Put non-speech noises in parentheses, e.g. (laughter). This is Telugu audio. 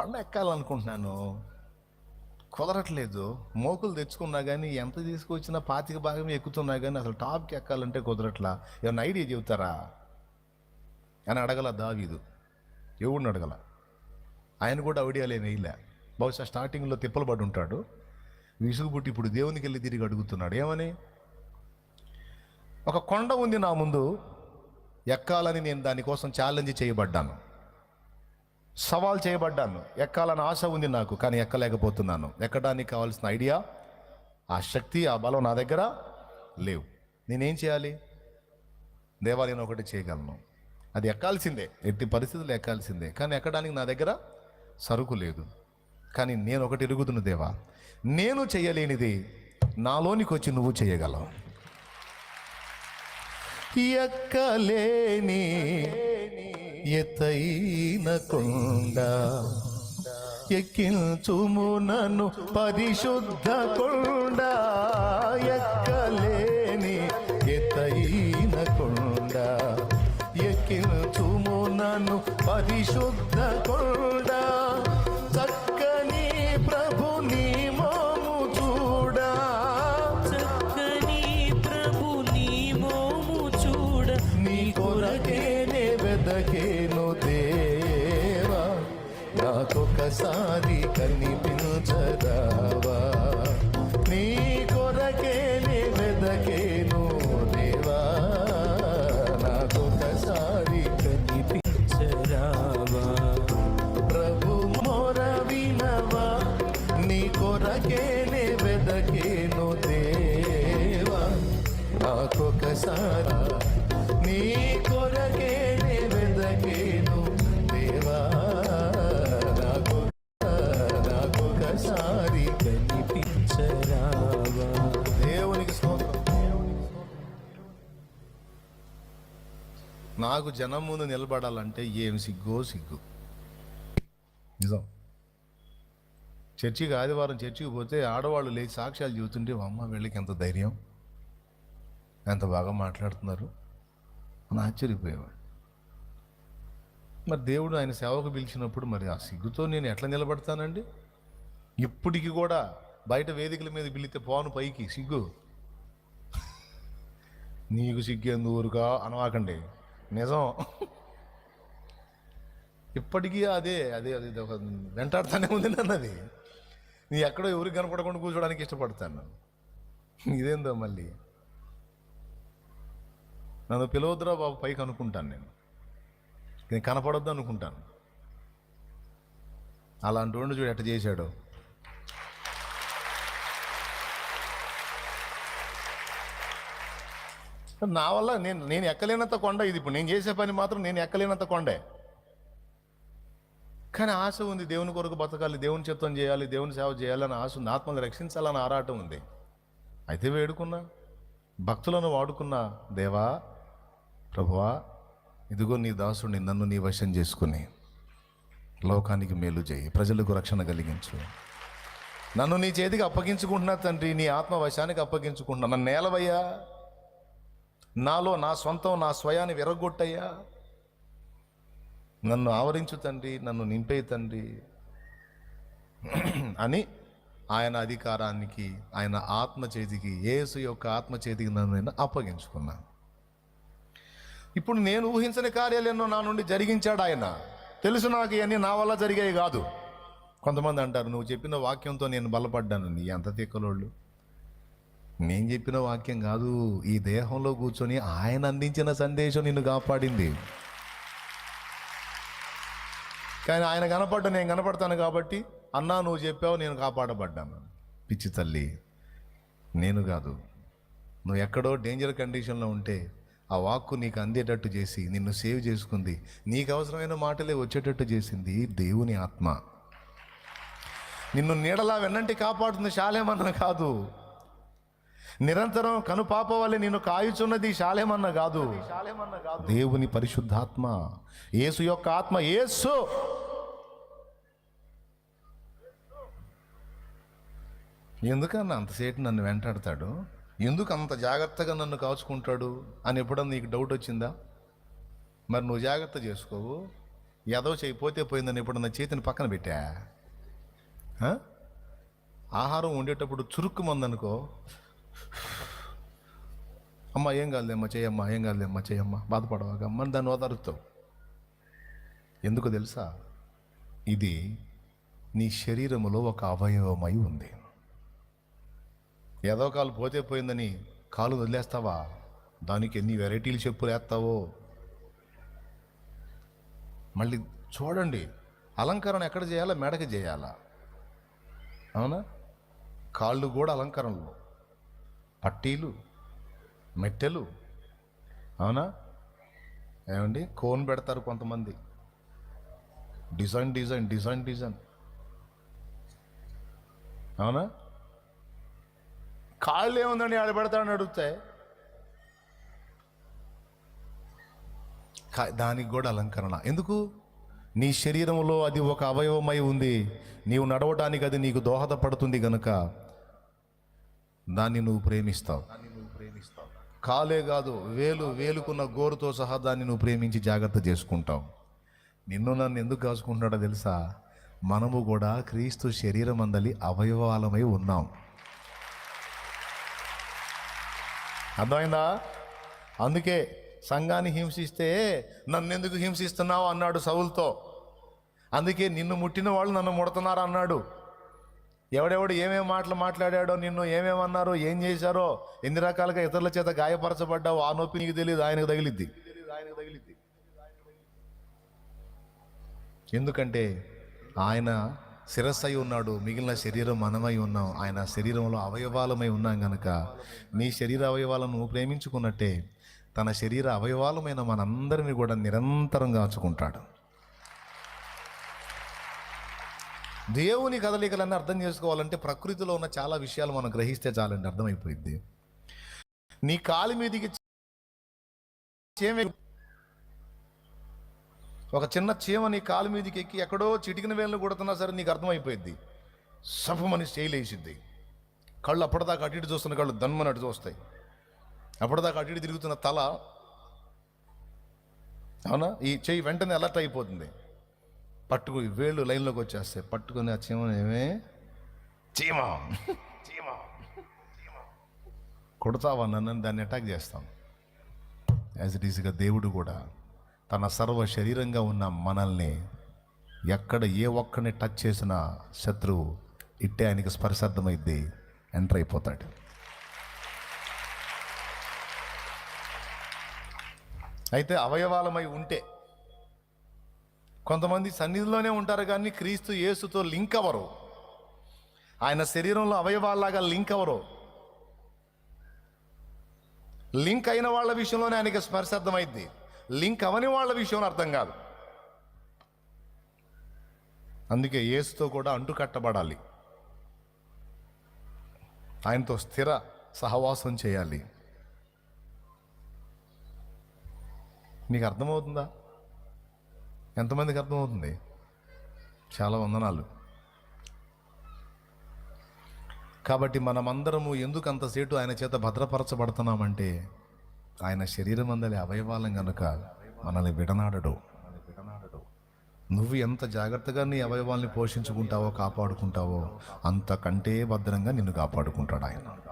కొండ ఎక్కాలనుకుంటున్నాను. కుదరట్లేదు. మోకులు తెచ్చుకున్నా కానీ ఎంత తీసుకొచ్చినా పాతిక భాగం ఎక్కుతున్నా కానీ అసలు టాప్కి ఎక్కాలంటే కుదరట్లా? ఏమన్నా ఐడియా చెబుతారా? అని అడగల దావీదు. ఎవడిని అడగల? ఆయన కూడా ఐడియాలేం వేయలే బహుశా స్టార్టింగ్లో తిప్పలు పడి ఉంటాడు. విసుగుబుట్టి ఇప్పుడు దేవునికి వెళ్ళి తిరిగి అడుగుతున్నాడు. ఏమని? ఒక కొండ ఉంది నా ముందు. ఎక్కాలని నేను దానికోసం ఛాలెంజ్ చేయబడ్డాను. సవాల్ చేయబడ్డాను. ఎక్కాలని ఆశ ఉంది నాకు కానీ ఎక్కలేకపోతున్నాను. ఎక్కడానికి కావాల్సిన ఐడియా ఆ శక్తి ఆ బలం నా దగ్గర లేవు. నేనేం చేయాలి? దేవా నేను ఒకటి చేయగలను. అది ఎక్కాల్సిందే. ఎట్టి పరిస్థితులు ఎక్కాల్సిందే. కానీ ఎక్కడానికి నా దగ్గర సరుకు లేదు. కానీ నేను ఒకటి ఎరుగుతున్న దేవా. నేను చేయలేనిది నాలోనికి వచ్చి నువ్వు చేయగలవు. ఎక్కలేని ఎత్తైన కొండ ఎక్కించుము నన్ను పరిశుద్ధ కొండ ఎక్కలేని ఎత్తైన కొండ ఎక్కించుము నన్ను పరిశుద్ధ కొండ. నాకొకసారి కనిపించదావా నాకు జనం ముందు నిలబడాలంటే ఏం సిగ్గో సిగ్గు. నిజం. చర్చికి ఆదివారం చర్చికి పోతే ఆడవాళ్ళు లేచి సాక్ష్యాలు చెబుతుంటే అమ్మ వీళ్ళకి ఎంత ధైర్యం? ఎంత బాగా మాట్లాడుతున్నారు? అని ఆశ్చర్యపోయేవాడు. మరి దేవుడు ఆయన సేవకు పిలిచినప్పుడు మరి ఆ సిగ్గుతో నేను ఎట్లా నిలబడతానండి? ఇప్పటికి కూడా బయట వేదికల మీద పిలిస్తే పోను పైకి సిగ్గు. నీకు సిగ్గేందు ఊరుకా? అనవాకండి. నిజం. ఇప్పటికీ అదే అదే అది ఒక వెంటాడుతూనే ఉంది నన్ను అది. నీ ఎక్కడో ఎవరికి కనపడకుండా కూర్చోడానికి ఇష్టపడతాను. ఇదేందో మళ్ళీ. నన్ను పిలవద్దురా బాబు పైకి అనుకుంటాను నేను. నేను కనపడొద్దు అనుకుంటాను. అలాంటి వాడిని చూడు ఎట్ట చేశాడు. నా వల్ల? నేను నేను ఎక్కలేనంత కొండ? ఇది ఇప్పుడు నేను చేసే పని మాత్రం నేను ఎక్కలేనంత కొండే. కానీ ఆశ ఉంది దేవుని కొరకు బతకాలి దేవుని చిత్తం చేయాలి దేవుని సేవ చేయాలని ఆశ ఉంది. ఆత్మను రక్షించాలని ఆరాటం ఉంది. అయితే వేడుకున్నా భక్తులను వాడుకున్నా దేవా ప్రభువా ఇదిగో నీ దాసుడిని నన్ను నీ వశం చేసుకుని లోకానికి మేలు చేయి ప్రజలకు రక్షణ కలిగించు. నన్ను నీ చేతికి అప్పగించుకుంటున్నా తండ్రి నీ ఆత్మ వశానికి అప్పగించుకుంటున్నా. నన్ను నేలవయ్యా. నాలో నా సొంతం నా స్వయాన్ని విరగొట్టయ్యా. నన్ను ఆవరించు తండ్రి నన్ను నింపే తండ్రి (clears throat) అని ఆయన అధికారానికి ఆయన ఆత్మ చేతికి యేసు యొక్క ఆత్మ చేతికి నన్ను నేను అప్పగించుకున్నాను ఇప్పుడు నేను ఊహించని కార్యాలు ఎన్నో నా నుండి జరిగించాడు ఆయన. తెలుసు నాకు ఇవన్నీ నా వల్ల జరిగాయి కాదు. కొంతమంది అంటారు నువ్వు చెప్పిన వాక్యంతో నేను బలపడ్డాను. నీ ఎంత తిక్కలోళ్ళు. నేను చెప్పిన వాక్యం కాదు. ఈ దేహంలో కూర్చొని ఆయన అందించిన సందేశం నిన్ను కాపాడింది. కానీ ఆయన కనపడ్డ నేను కనపడతాను కాబట్టి అన్నా నువ్వు చెప్పావు నేను కాపాడబడ్డాను. పిచ్చి తల్లి నేను కాదు. నువ్వు ఎక్కడో డేంజర్ కండిషన్లో ఉంటే ఆ వాక్కు నీకు అందేటట్టు చేసి నిన్ను సేవ్ చేసుకుంది. నీకు అవసరమైన మాటలే వచ్చేటట్టు చేసింది దేవుని ఆత్మ. నిన్ను నీడలా వెన్నంటి కాపాడుతుంది శాలేమన్నా కాదు. నిరంతరం కనుపాప వల్లే నేను కాయుచున్నది శాలేమన్న కాదు. దేవుని పరిశుద్ధాత్మ యేసు యొక్క ఆత్మ యేసు! ఎందుకన్నా అంతసేపు నన్ను వెంటాడతాడు? ఎందుకు అంత జాగ్రత్తగా నన్ను కాచుకుంటాడు? అని ఎప్పుడన్నా నీకు డౌట్ వచ్చిందా? మరి నువ్వు జాగ్రత్త చేసుకోవు. ఏదో చేయపోతే పోయిందని ఎప్పుడన్నా నా చేతిని పక్కన పెట్టా? ఆహారం వండేటప్పుడు చురుక్కు మందనుకో అమ్మ ఏం కాదులేమ్మా చేయమ్మా ఏం కాదులేమ్మా చేయమ్మా బాధపడవాక అమ్మని దాన్ని ఓదారుతావు ఎందుకు తెలుసా? ఇది నీ శరీరములో ఒక అవయవమై ఉంది. ఏదో కాలు పోతే పోయిందని కాలు వదిలేస్తావా? దానికి ఎన్ని వెరైటీలు చెప్పులు వేస్తావో? మళ్ళీ చూడండి అలంకరణ ఎక్కడ చేయాలా? మెడకి చేయాలా? అవునా? కాళ్ళు కూడా అలంకరణలు. పట్టీలు మెట్టెలు అవునా? ఏమండి? కోన్ పెడతారు కొంతమంది. Design design design design. అవునా? కాళ్ళు ఏముందండి? ఆడ పెడతాడని అడిగితే. దానికి కూడా అలంకరణ. ఎందుకు? నీ శరీరంలో అది ఒక అవయవమై ఉంది. నీవు నడవటానికి అది నీకు దోహదపడుతుంది గనుక. దాన్ని నువ్వు ప్రేమిస్తావు. కాలే కాదు వేలు వేలుకున్న గోరుతో సహా దాన్ని నువ్వు ప్రేమించి జాగ్రత్త చేసుకుంటావు. నిన్ను నన్ను ఎందుకు కాసుకుంటున్నాడో తెలుసా? మనము కూడా క్రీస్తు శరీరం అందలి అవయవాలమై ఉన్నాం. అర్థమైందా? అందుకే సంఘాన్ని హింసిస్తే నన్నెందుకు హింసిస్తున్నావు అన్నాడు సవులతో అందుకే నిన్ను ముట్టిన వాళ్ళు నన్ను ముడుతున్నారు అన్నాడు ఎవడెవడు ఏమేమి మాటలు మాట్లాడాడో నిన్ను ఏమేమన్నారో ఏం చేశారో ఎన్ని రకాలుగా ఇతరుల చేత గాయపరచబడ్డావు ఆ నొప్పి నీకు తెలియదు ఆయనకు తగిలిద్ది. ఎందుకంటే ఆయన శిరస్సు అయి ఉన్నాడు మిగిలిన శరీరం మనమై ఉన్నాం. ఆయన శరీరంలో అవయవాలమై ఉన్నాం గనక నీ శరీర అవయవాలను ప్రేమించుకున్నట్టే తన శరీర అవయవాలమైన మనందరినీ కూడా నిరంతరం కాచుకుంటాడు దేవుని కదలికలన్నీ అర్థం చేసుకోవాలంటే ప్రకృతిలో ఉన్న చాలా విషయాలు మనం గ్రహిస్తే చాలండి అర్థమైపోయింది నీ కాలి మీదికి ఒక చిన్న చీమ నీ కాలు మీదకి ఎక్కి ఎక్కడో చిటికిన వేలను కొడుతున్నా సరే నీకు అర్థమైపోయింది సఫమని స్టైలేసిద్ది కళ్ళు అప్పటిదాకా అటు ఇటు చూస్తున్న కళ్ళు దన్మని అటు చూస్తాయి. అప్పటిదాకా అటు ఇటు తిరుగుతున్న తల అవునా? ఈ చెయ్యి వెంటనే అలర్ట్ అయిపోతుంది. పట్టుకు వేళ్ళు లైన్లోకి వచ్చేస్తాయి. పట్టుకుని ఆ చీమను ఏమే? చీమ. చీమ. కొడతావా నన్ను? దాన్ని అటాక్ చేస్తాం. యాజ్ ఇట్ ఈస్గా దేవుడు కూడా తన సర్వ శరీరంగా ఉన్న మనల్ని ఎక్కడ ఏ ఒక్కడిని టచ్ చేసినా శత్రువు ఇట్టే ఆయనకి స్పర్శార్థమైద్ది. ఎంటర్ అయిపోతాడు. అయితే అవయవాలమై ఉంటే కొంతమంది సన్నిధిలోనే ఉంటారు కానీ క్రీస్తు యేసుతో లింక్ అవ్వరు. ఆయన శరీరంలో అవయవాల్లాగా లింక్ అవ్వరు. లింక్ అయిన వాళ్ళ విషయంలోనే ఆయనకి స్పర్శ అర్థమైంది లింక్ అవని వాళ్ళ విషయం అర్థం కాదు. అందుకే యేసుతో కూడా అంటు కట్టబడాలి ఆయనతో స్థిర సహవాసం చేయాలి. నీకు అర్థమవుతుందా? ఎంతమందికి అర్థమవుతుంది? చాలా వందనాలు. కాబట్టి మనమందరము ఎందుకు అంతసేటు ఆయన చేత భద్రపరచబడుతున్నామంటే ఆయన శరీరం అందలి అవయవాలం కనుక మనల్ని విడనాడడు. నువ్వు ఎంత జాగ్రత్తగా నీ అవయవాల్ని పోషించుకుంటావో కాపాడుకుంటావో అంతకంటే భద్రంగా నిన్ను కాపాడుకుంటాడు ఆయన.